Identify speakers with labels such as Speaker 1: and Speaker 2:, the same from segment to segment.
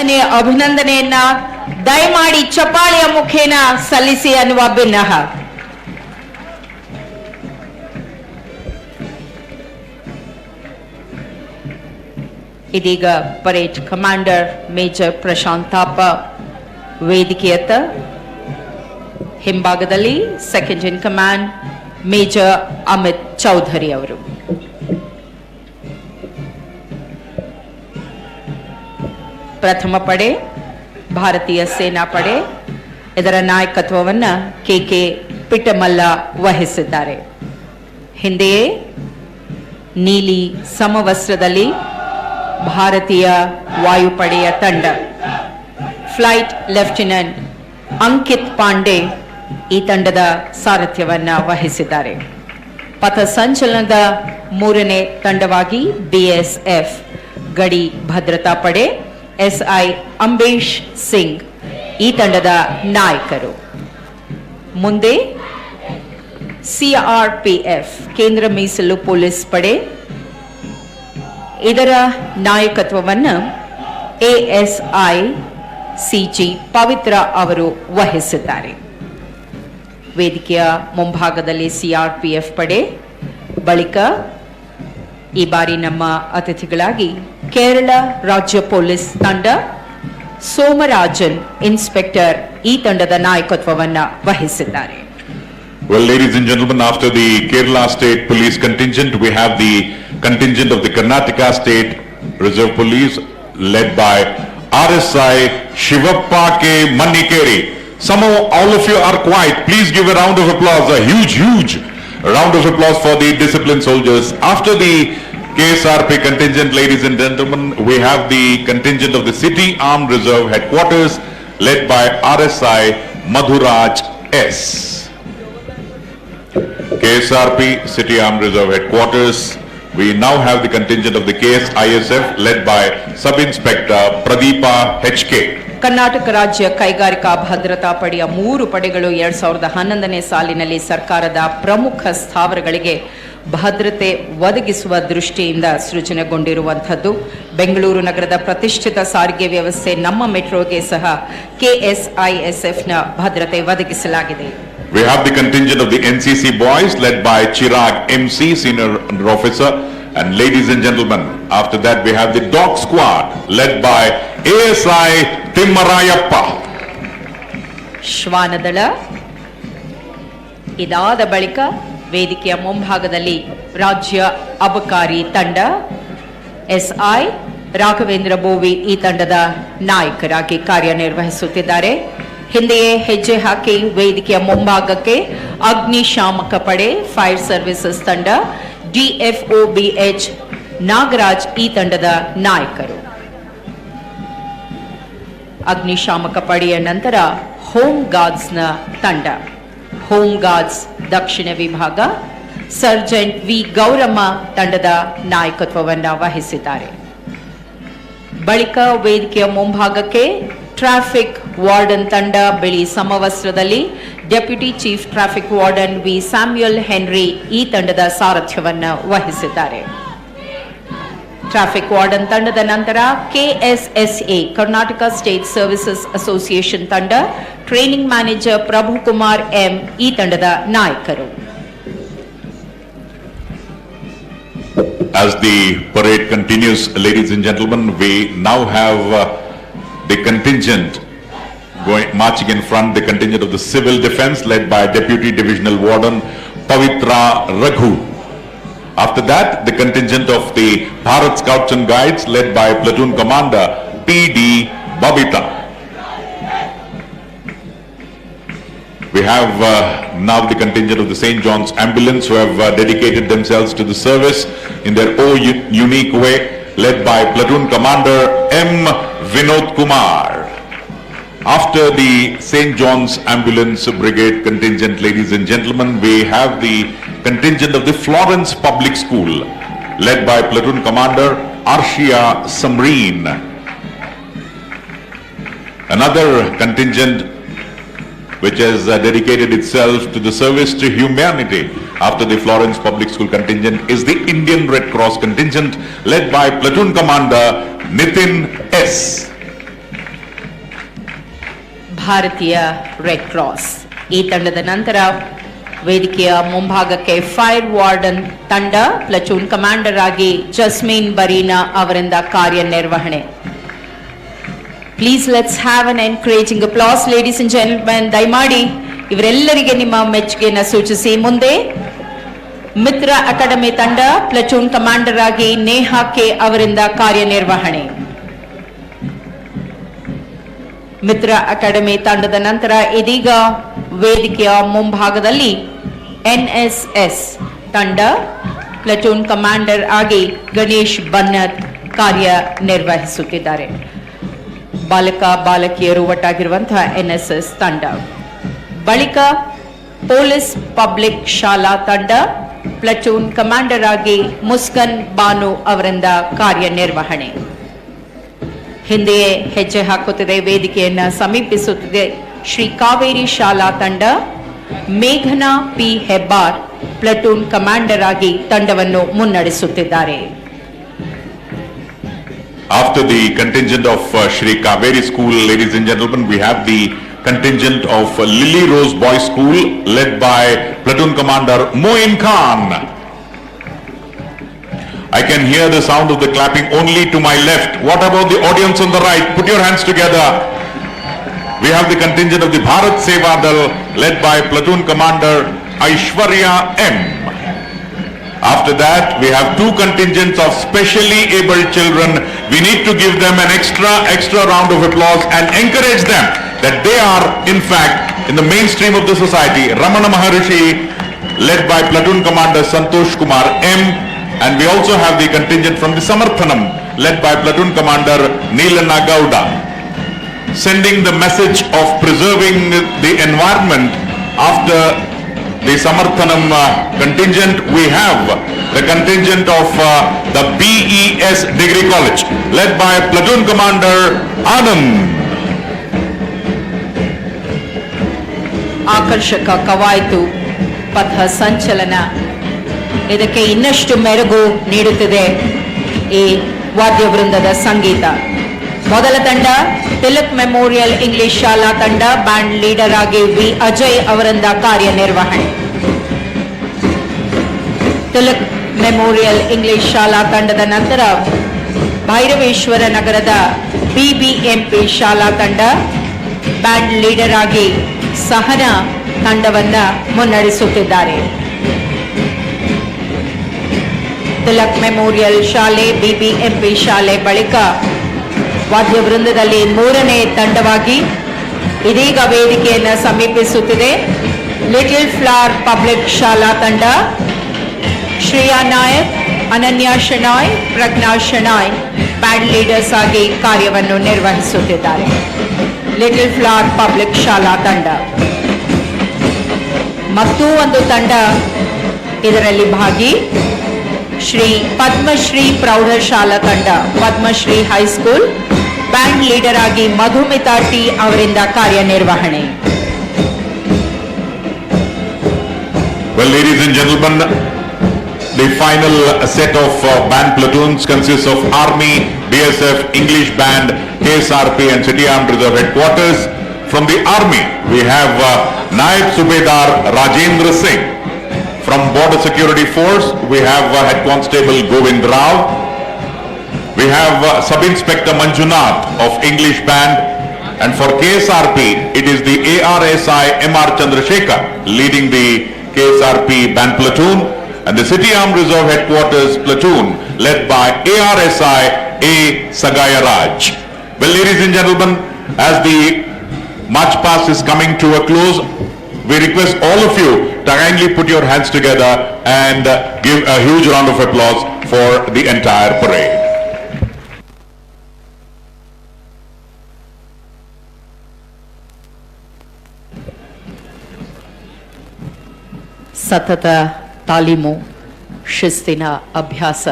Speaker 1: ವಂದನೆ ಅಭಿನಂದನೆಯನ್ನ ದಯಮಾಡಿ ಚಪಾಳಿಯ ಮುಖೇನ ಸಲ್ಲಿಸಿ ಅನ್ನುವ ಭಿನ್ನಹ ಇದೀಗ parade commander major Prashant Thapa ವೇದಿಕೆಯತ್ತ. ಹಿಂಭಾಗದಲ್ಲಿ second in command major Amit Chaudhary ಅವರು. ಪ್ರಥಮ ಪಡೆ, ಭಾರತೀಯ ಸೇನಾ ಪಡೆ, ಇದರ ನಾಯಕತ್ವವನ್ನ ಕೆ ಕೆ ಪಿಟಮಲ್ಲ ವಹಿಸಿದ್ದಾರೆ. ಹಿಂದೆಯೇ ನೀಲಿ ಸಮವಸ್ತ್ರದಲ್ಲಿ ಭಾರತೀಯ ವಾಯುಪಡೆಯ ತಂಡ. ಫ್ಲೈಟ್ ಲೆಫ್ಟಿನೆಂಟ್ ಅಂಕಿತ್ ಪಾಂಡೆ ಈ ತಂಡದ ಸಾರಥ್ಯವನ್ನ ವಹಿಸಿದ್ದಾರೆ. ಪಥ ಸಂಚಲನದ ಮೂರನೇ ತಂಡವಾಗಿ ಬಿಎಸ್ಎಫ್ ಗಡಿ ಭದ್ರತಾ ಪಡೆ ಎಸ್ಐ ಅಂಬೇಶ್ ಸಿಂಗ್, ಈ ತಂಡದ ನಾಯಕರು. ಮುಂದೆ ಸಿಆರ್ಪಿಎಫ್, ಕೇಂದ್ರ ಮೀಸಲು ಪೊಲೀಸ್ ಪಡೆ. ಇದರ ನಾಯಕತ್ವವನ್ನು ಎಎಸ್ಐ ಸಿಜಿ ಪವಿತ್ರ ಅವರು ವಹಿಸಿದ್ದಾರೆ. ವೇದಿಕೆಯ ಮುಂಭಾಗದಲ್ಲಿ ಸಿಆರ್ಪಿಎಫ್ ಪಡೆ, ಬಳಿಕ ಈ ಬಾರಿ ನಮ್ಮ ಅತಿಥಿಗಳಾಗಿ ಕೇರಳ ರಾಜ್ಯ ಪೊಲೀಸ್ ತಂಡ ಸೋಮರಾಜನ್ ಇನ್ಸ್ಪೆಕ್ಟರ್ ಈ ತಂಡದ ನಾಯಕತ್ವವನ್ನ ವಹಿಸಿದ್ದಾರೆ
Speaker 2: Well, ladies and gentlemen, after the Kerala State Police contingent, we have the contingent of the Karnataka State Reserve Police led by RSI Shivappa K. Manikeri. Somehow all of you are quiet. Please give a round of applause, a huge, huge round of applause for the disciplined soldiers. After the KSRP contingent, ladies and gentlemen, we have the contingent of the City Armed Reserve Headquarters led by RSI Madhuraj S. KSRP City Armed Reserve Headquarters. We now have the contingent of the KSISF led by Sub-Inspector Pradeepa HK.
Speaker 1: Karnataka ರಾಜ್ಯ ಕೈಗಾರಿಕಾ ಭದ್ರತಾ ಪಡೆಯ ಮೂರು ಪಡೆಗಳು ಎರಡ್ ಸಾವಿರದ ಹನ್ನೊಂದನೇ ಸಾಲಿನಲ್ಲಿ ಸರ್ಕಾರದ ಪ್ರಮುಖ ಸ್ಥಾವರಗಳಿಗೆ ಭದ್ರತೆ ಒದಗಿಸುವ ದೃಷ್ಟಿಯಿಂದ ಸೃಜನೆಗೊಂಡಿರುವಂಥದ್ದು ಬೆಂಗಳೂರು ನಗರದ ಪ್ರತಿಷ್ಠಿತ ಸಾರಿಗೆ ವ್ಯವಸ್ಥೆ ನಮ್ಮ ಮೆಟ್ರೋಗೆ ಸಹ ಕೆಎಸ್ಐಎಸ್ಎಫ್ನ ಭದ್ರತೆ ಒದಗಿಸಲಾಗಿದೆ
Speaker 2: We have the contingent of the NCC boys led by Chirag MC, senior officer. And ladies and gentlemen, after that we have the dog squad led by ASI Timmarayappa.
Speaker 1: ಶ್ವಾನದಳ. ಇದಾದ ಬಳಿಕ ವೇದಿಕೆಯ ಮುಂಭಾಗದಲ್ಲಿ ರಾಜ್ಯ ಅಬಕಾರಿ ತಂಡ, ಎಸ್ಐ ರಾಘವೇಂದ್ರ ಬೋವಿ ಈ ತಂಡದ ನಾಯಕರಾಗಿ ಕಾರ್ಯನಿರ್ವಹಿಸುತ್ತಿದ್ದಾರೆ. ಹಿಂದೆಯೇ ಹೆಜ್ಜೆ ಹಾಕಿ ವೇದಿಕೆಯ ಮುಂಭಾಗಕ್ಕೆ ಅಗ್ನಿಶಾಮಕ ಪಡೆ, ಫೈರ್ ಸರ್ವಿಸಸ್ ತಂಡ, ಡಿಎಫ್ಒಬಿಎಚ್ ನಾಗರಾಜ್ ಈ ತಂಡದ ನಾಯಕರು. ಅಗ್ನಿಶಾಮಕ ಪಡೆಯ ನಂತರ ಹೋಮ್ ಗಾರ್ಡ್ಸ್ನ ತಂಡ. ಹೋಮ್ ಗಾರ್ಡ್ಸ್ ದಕ್ಷಿಣ ವಿಭಾಗ ಸರ್ಜೆಂಟ್ ವಿ ಗೌರಮ್ಮ ತಂಡದ ನಾಯಕತ್ವವನ್ನು ವಹಿಸಿದ್ದಾರೆ. ಬಳಿಕ ವೇದಿಕೆಯ ಮುಂಭಾಗಕ್ಕೆ ಟ್ರಾಫಿಕ್ ವಾರ್ಡನ್ ತಂಡ ಬಿಳಿ ಸಮವಸ್ತ್ರದಲ್ಲಿ deputy chief traffic warden V Samuel Henry ಈ ತಂಡದ ಸಾರಥ್ಯವನ್ನು ವಹಿಸಿದ್ದಾರೆ. ಟ್ರಾಫಿಕ್ ವಾರ್ಡನ್ ತಂಡದ ನಂತರ KSSA Karnataka state services association ತಂಡ training manager Prabhu Kumar M ಈ ತಂಡದ ನಾಯಕರು
Speaker 2: As the parade continues, ladies and gentlemen, we now have uh, the contingent going, marching in front, the contingent of the civil defense led by Deputy Divisional Warden Pavitra Raghu. After that, the contingent of the Bharat Scouts and Guides led by Platoon Commander P.D. Babita. We have uh, now the contingent of the St. John's Ambulance who have uh, dedicated themselves to the service in their own unique way, led by Platoon Commander M. Vinod Kumar. After the St. John's Ambulance Brigade contingent, ladies and gentlemen, we have the contingent of the Florence Public School, led by Platoon Commander Arshia Samreen. Another contingent which has uh, dedicated itself to the service to humanity after the Florence Public School contingent is the Indian Red Cross contingent led by Platoon Commander Nitin S.
Speaker 1: Bharatiya red cross ಈ ತಂಡದ ನಂತರ ವೇದಿಕೆಯ ಮುಂಭಾಗಕ್ಕೆ fire warden ತಂಡ, ಪ್ಲಚೂನ್ commander ಆಗಿ ಜಸ್ಮೀನ್ ಬರೀನಾ ಅವರಿಂದ ಕಾರ್ಯನಿರ್ವಹಣೆ. Please let's have an encouraging applause ladies and gentlemen ದಯಮಾಡಿ ಇವರೆಲ್ಲರಿಗೆ ನಿಮ್ಮ ಮೆಚ್ಚುಗೆಯನ್ನು ಸೂಚಿಸಿ. ಮುಂದೆ ಮಿತ್ರ ಅಕಾಡೆಮಿ ತಂಡ, ಪ್ಲಚೂನ್ ಕಮಾಂಡರ್ ಆಗಿ ನೇಹಾ ಕೆ ಅವರಿಂದ ಕಾರ್ಯನಿರ್ವಹಣೆ. ಮಿತ್ರ ಅಕಾಡೆಮಿ ತಂಡದ ನಂತರ ಇದೀಗ ವೇದಿಕೆಯ ಮುಂಭಾಗದಲ್ಲಿ ಎನ್ಎಸ್ಎಸ್ ತಂಡ, ಪ್ಲಟೂನ್ ಕಮಾಂಡರ್ ಆಗಿ ಗಣೇಶ್ ಬನ್ನತ್ ಕಾರ್ಯನಿರ್ವಹಿಸುತ್ತಿದ್ದಾರೆ. ಬಾಲಕ, ಬಾಲಕಿಯರು ಒಟ್ಟಾಗಿರುವಂತಹ ಎನ್ಎಸ್ಎಸ್ ತಂಡ. ಬಳಿಕ ಪೊಲೀಸ್ ಪಬ್ಲಿಕ್ ಶಾಲಾ ತಂಡ, ಪ್ಲಟೂನ್ ಕಮಾಂಡರ್ ಆಗಿ ಮುಸ್ಕನ್ ಬಾನು ಅವರಿಂದ ಕಾರ್ಯನಿರ್ವಹಣೆ. ಹಿಂದೆಯೇ ಹೆಜ್ಜೆ ಹಾಕುತ್ತಿದೆ ವೇದಿಕೆಯನ್ನು ಸಮೀಪಿಸುತ್ತಿದೆ ಶ್ರೀ ಕಾವೇರಿ ಶಾಲಾ ತಂಡ ಮೇಘನಾ ಪಿ ಹೆಬ್ಬಾರ್ ಪ್ಲಟೂನ್ ಕಮಾಂಡರ್ ಆಗಿ ತಂಡವನ್ನು ಮುನ್ನಡೆಸುತ್ತಿದ್ದಾರೆ
Speaker 2: After the contingent of uh, Shri Kaveri School, ladies and gentlemen, we have the contingent of uh, Lily Rose Boys School led by Platoon Commander Moin Khan. I can hear the sound of the clapping only to my left. What about the audience on the right? Put your hands together. We have the contingent of the Bharat Seva Dal led by Platoon Commander Aishwarya M. After that, we have two contingents of specially abled children. We need to give them an extra, extra round of applause and encourage them that they are, in fact, in the mainstream of the society. Ramana Maharishi, led by Platoon Commander Santosh Kumar M. And we also have the contingent from the Samarthanam, led by Platoon Commander Neelana Gowda sending the message of preserving the environment after the Samarthanam uh, contingent, we have the contingent of uh, the BES Degree College, led by Platoon Commander Anand.
Speaker 1: ಆಕರ್ಷಕ ಕವಾಯತು ಪಥ ಸಂಚಲನ ಇದಕ್ಕೆ ಇನ್ನಷ್ಟು ಮೆರುಗು ನೀಡುತ್ತಿದೆ ಈ ವಾದ್ಯ ವೃಂದದ ಸಂಗೀತ. ಮೊದಲ ತಂಡ ತಿಲಕ್ ಮೆಮೋರಿಯಲ್ ಇಂಗ್ಲಿಷ್ ಶಾಲಾ ತಂಡ, ಬ್ಯಾಂಡ್ ಲೀಡರ್ ಆಗಿ ವಿ. ಅಜಯ್ ಅವರಿಂದ ಕಾರ್ಯನಿರ್ವಹಣೆ. ತಿಲಕ್ ಮೆಮೋರಿಯಲ್ ಇಂಗ್ಲಿಷ್ ಶಾಲಾ ತಂಡದ ನಂತರ ಭೈರವೇಶ್ವರ ನಗರದ ಬಿಬಿಎಂಪಿ ಶಾಲಾ ತಂಡ, ಬ್ಯಾಂಡ್ ಲೀಡರ್ ಆಗಿ ಸಹನ ತಂಡವನ್ನು ಮುನ್ನಡೆಸುತ್ತಿದ್ದಾರೆ. ತಿಲಕ್ ಮೆಮೋರಿಯಲ್ ಶಾಲೆ, ಬಿಬಿಎಂಪಿ ಶಾಲೆ ಬಳಿಕ ವಾದ್ಯ ವೃಂದದಲ್ಲಿ ಮೂರನೇ ತಂಡವಾಗಿ ಇದೀಗ ವೇದಿಕೆಯನ್ನು ಸಮೀಪಿಸುತ್ತಿದೆ. ಲಿಟಲ್ ಫ್ಲಾರ್ ಪಬ್ಲಿಕ್ ಶಾಲಾ ತಂಡ, ಶ್ರೇಯಾ ನಾಯಕ್, ಅನನ್ಯ ಶೆಣಾಯ್, ಪ್ರಜ್ಞಾ ಶೆಣಾಯ್, ಬ್ಯಾಂಡ್ ಲೀಡರ್ಸ್ ಆಗಿ ಕಾರ್ಯವನ್ನು ನಿರ್ವಹಿಸುತ್ತಿದ್ದಾರೆ. ಲಿಟಲ್ ಫ್ಲಾರ್ ಪಬ್ಲಿಕ್ ಶಾಲಾ ತಂಡ. ಮತ್ತೂ ಒಂದು ತಂಡ ಇದರಲ್ಲಿ ಭಾಗಿ ಶ್ರೀ ಪದ್ಮಶ್ರೀ ಪ್ರೌಢಶಾಲಾ ತಂಡ ಪದ್ಮಶ್ರೀ ಹೈಸ್ಕೂಲ್ ಬ್ಯಾಂಡ್ ಲೀಡರ್ ಆಗಿ ಮಧುಮಿತಾ ಟಿ ಅವರಿಂದ ಕಾರ್ಯನಿರ್ವಹಣೆ
Speaker 2: the final set of uh, band platoons consists of Army, BSF, English Band, KSRP and City Armed Reserve Headquarters. From the Army, we have uh, Naib Subedar Rajendra Singh. From Border Security Force, we have uh, Head Constable Govind Rao. We have uh, Sub-Inspector Manjunath of English Band. And for KSRP, it is the ARSI MR Chandrasekhar leading the KSRP band platoon and the City Armed Reserve Headquarters platoon led by ARSI A. Sagaya Raj. Well, ladies and gentlemen, as the march past is coming to a close, we request all of you to kindly put your hands together and uh, give a huge round of applause for the entire parade.
Speaker 1: ಸತತ ತಾಲೀಮು ಶಿಸ್ತಿನ ಅಭ್ಯಾಸ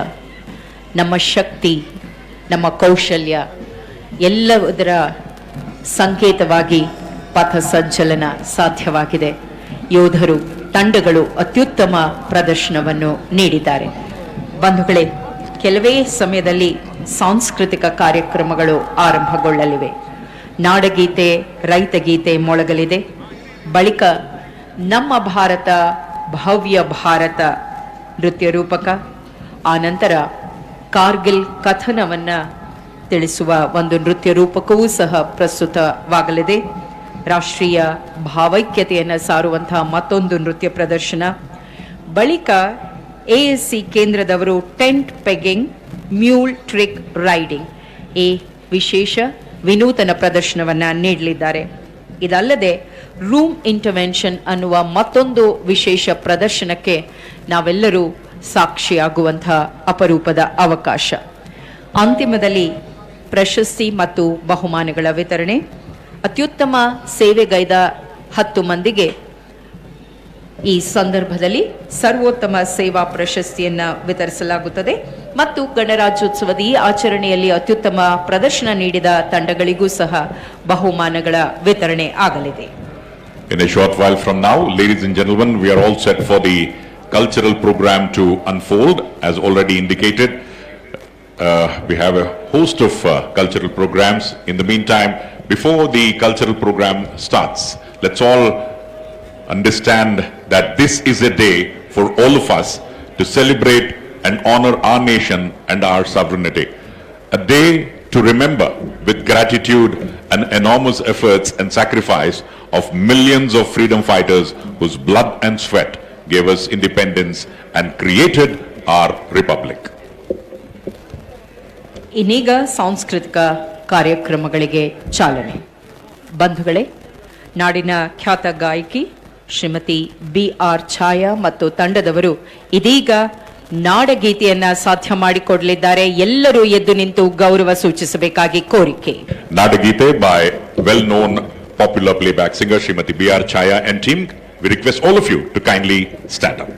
Speaker 1: ನಮ್ಮ ಶಕ್ತಿ ನಮ್ಮ ಕೌಶಲ್ಯ ಎಲ್ಲದರ ಸಂಕೇತವಾಗಿ ಪಥ ಸಂಚಲನ ಸಾಧ್ಯವಾಗಿದೆ. ಯೋಧರು, ತಂಡಗಳು ಅತ್ಯುತ್ತಮ ಪ್ರದರ್ಶನವನ್ನು ನೀಡಿದ್ದಾರೆ. ಬಂಧುಗಳೇ, ಕೆಲವೇ ಸಮಯದಲ್ಲಿ ಸಾಂಸ್ಕೃತಿಕ ಕಾರ್ಯಕ್ರಮಗಳು ಆರಂಭಗೊಳ್ಳಲಿವೆ. ನಾಡಗೀತೆ, ರೈತಗೀತೆ ಮೊಳಗಲಿದೆ. ಬಳಿಕ ನಮ್ಮ ಭಾರತ, ಭವ್ಯ ಭಾರತ ನೃತ್ಯ ರೂಪಕ ಆನಂತರ ಕಾರ್ಗಿಲ್ ಕಥನವನ್ನ ತಿಳಿಸುವ ಒಂದು ನೃತ್ಯ ರೂಪಕವೂ ಸಹ ಪ್ರಸ್ತುತವಾಗಲಿದೆ. ರಾಷ್ಟ್ರೀಯ ಭಾವೈಕ್ಯತೆಯನ್ನು ಸಾರುವಂತಹ ಮತ್ತೊಂದು ನೃತ್ಯ ಪ್ರದರ್ಶನ. ಬಳಿಕ ASC ಕೇಂದ್ರದವರು tent pegging, mule trick riding ಈ ವಿಶೇಷ ವಿನೂತನ ಪ್ರದರ್ಶನವನ್ನ ನೀಡಲಿದ್ದಾರೆ. ಇದಲ್ಲದೆ ರೂಮ್ ಇಂಟರ್ವೆನ್ಷನ್ ಅನ್ನುವ ಮತ್ತೊಂದು ವಿಶೇಷ ಪ್ರದರ್ಶನಕ್ಕೆ ನಾವೆಲ್ಲರೂ ಸಾಕ್ಷಿಯಾಗುವಂತಹ ಅಪರೂಪದ ಅವಕಾಶ. ಅಂತಿಮದಲ್ಲಿ ಪ್ರಶಸ್ತಿ ಮತ್ತು ಬಹುಮಾನಗಳ ವಿತರಣೆ. ಅತ್ಯುತ್ತಮ ಸೇವೆಗೈದ ಹತ್ತು ಮಂದಿಗೆ ಈ ಸಂದರ್ಭದಲ್ಲಿ ಸರ್ವೋತ್ತಮ ಸೇವಾ ಪ್ರಶಸ್ತಿಯನ್ನು ವಿತರಿಸಲಾಗುತ್ತದೆ ಮತ್ತು ಗಣರಾಜ್ಯೋತ್ಸವದ ಈ ಆಚರಣೆಯಲ್ಲಿ ಅತ್ಯುತ್ತಮ ಪ್ರದರ್ಶನ ನೀಡಿದ ತಂಡಗಳಿಗೂ ಸಹ ಬಹುಮಾನಗಳ ವಿತರಣೆ ಆಗಲಿದೆ
Speaker 2: In a short while from now, ladies and gentlemen, we are all set for the cultural program to unfold, as already indicated. Uh, we have a host of uh, cultural programs. In the meantime, before the cultural program starts, let's all understand that this is a day for all of us to celebrate and honor our nation and our sovereignty. A day to remember with gratitude and enormous efforts and sacrifice of millions of freedom fighters whose blood and sweat gave us independence and created our republic.
Speaker 1: ಇನ್ನೀಗ ಸಾಂಸ್ಕೃತಿಕ ಕಾರ್ಯಕ್ರಮಗಳಿಗೆ ಚಾಲನೆ. ಬಂಧುಗಳೇ, ನಾಡಿನ ಖ್ಯಾತ ಗಾಯಕಿ Shrimati B R ಛಾಯಾ ಮತ್ತು ತಂಡದವರು ಇದೀಗ ನಾಡಗೀತೆಯನ್ನ ಸಾಧ್ಯ ಮಾಡಿಕೊಡಲಿದ್ದಾರೆ. ಎಲ್ಲರೂ ಎದ್ದು ನಿಂತು ಗೌರವ ಸೂಚಿಸಬೇಕಾಗಿ ಕೋರಿಕೆ.
Speaker 2: ನಾಡಗೀತೆ by well known popular playback singer Shrimati B R Chhaya and team we request all of you to kindly stand up.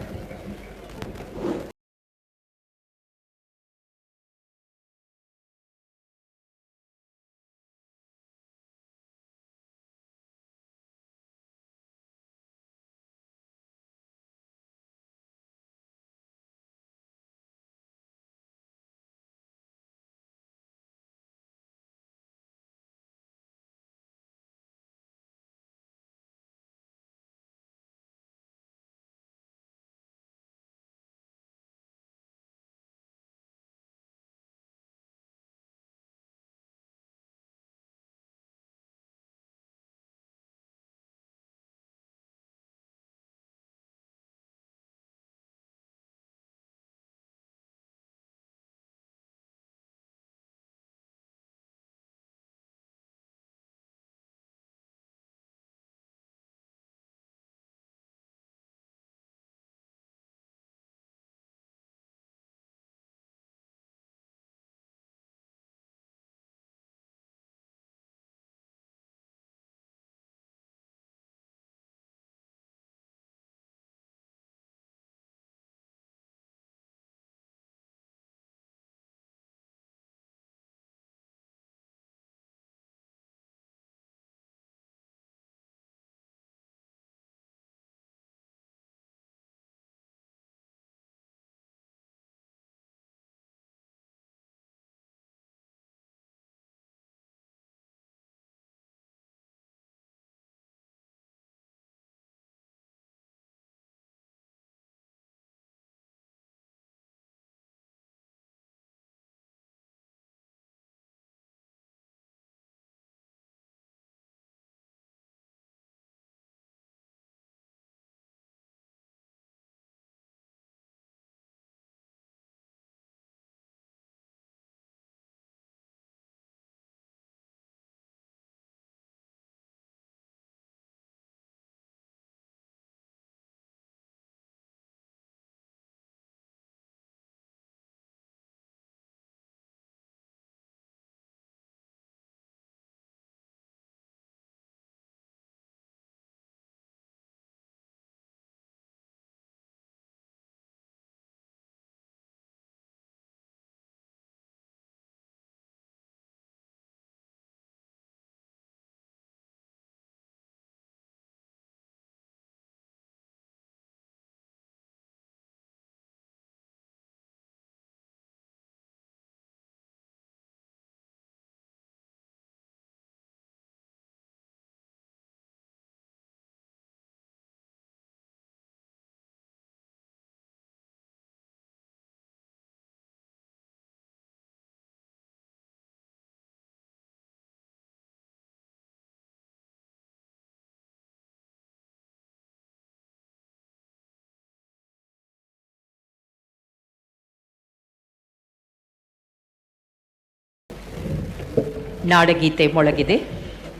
Speaker 1: ನಾಡಗೀತೆ ಮೊಳಗಿದೆ.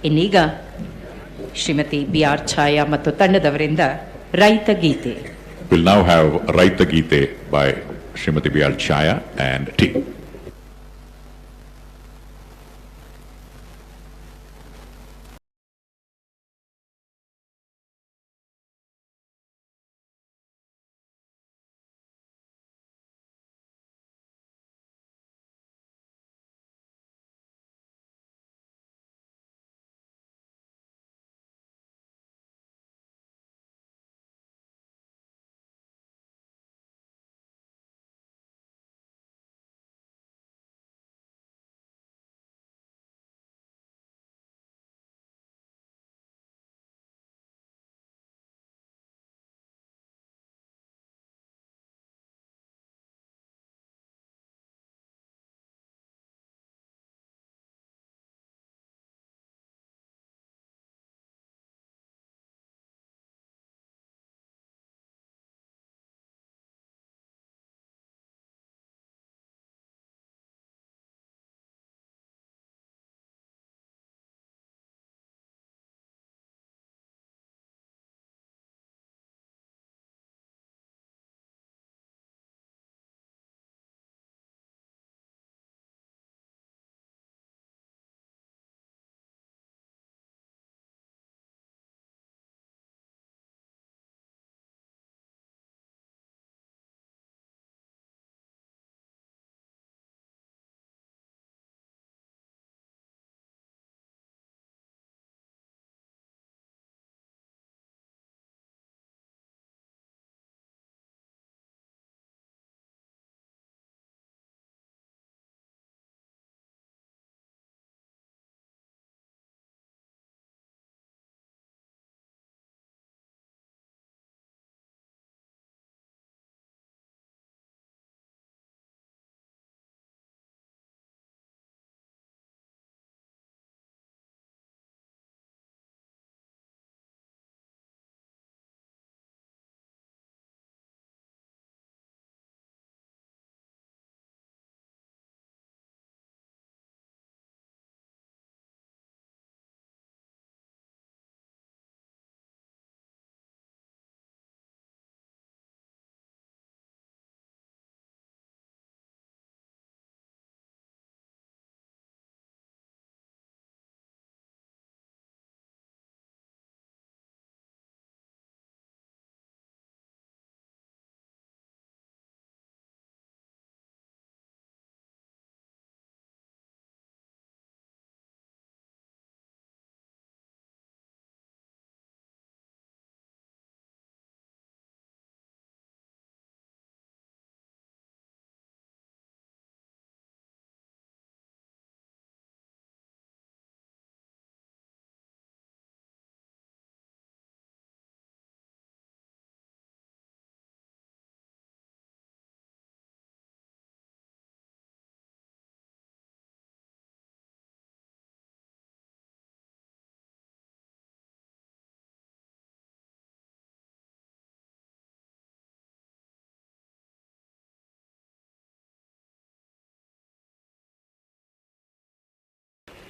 Speaker 1: ಇನ್ನೀಗ ಶ್ರೀಮತಿ ಬಿ ಆರ್ ಛಾಯಾ ಮತ್ತು ತಂಡದವರಿಂದ ರೈತ ಗೀತೆ.
Speaker 2: ವಿಲ್ ನೌ ಹ್ಯಾವ್ ರೈತ ಗೀತೆ by Shrimati B R Chhaya and team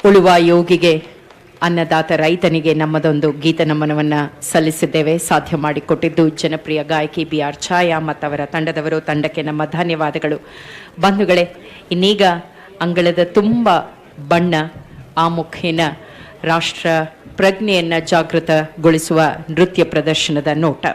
Speaker 1: ಉಳುವ ಯೋಗಿಗೆ, ಅನ್ನದಾತ ರೈತನಿಗೆ ನಮ್ಮದೊಂದು ಗೀತ ನಮನವನ್ನು ಸಲ್ಲಿಸಿದ್ದೇವೆ. ಸಾಧ್ಯ ಮಾಡಿಕೊಟ್ಟಿದ್ದು ಜನಪ್ರಿಯ ಗಾಯಕಿ ಬಿ ಆರ್ ಛಾಯಾ ಮತ್ತವರ ತಂಡದವರು. ತಂಡಕ್ಕೆ ನಮ್ಮ ಧನ್ಯವಾದಗಳು. ಬಂಧುಗಳೇ, ಇನ್ನೀಗ ಅಂಗಳದ ತುಂಬ ಬಣ್ಣ ಆ ಮುಖೇನ ರಾಷ್ಟ್ರ ಪ್ರಜ್ಞೆಯನ್ನು ಜಾಗೃತಗೊಳಿಸುವ ನೃತ್ಯ ಪ್ರದರ್ಶನದ ನೋಟ.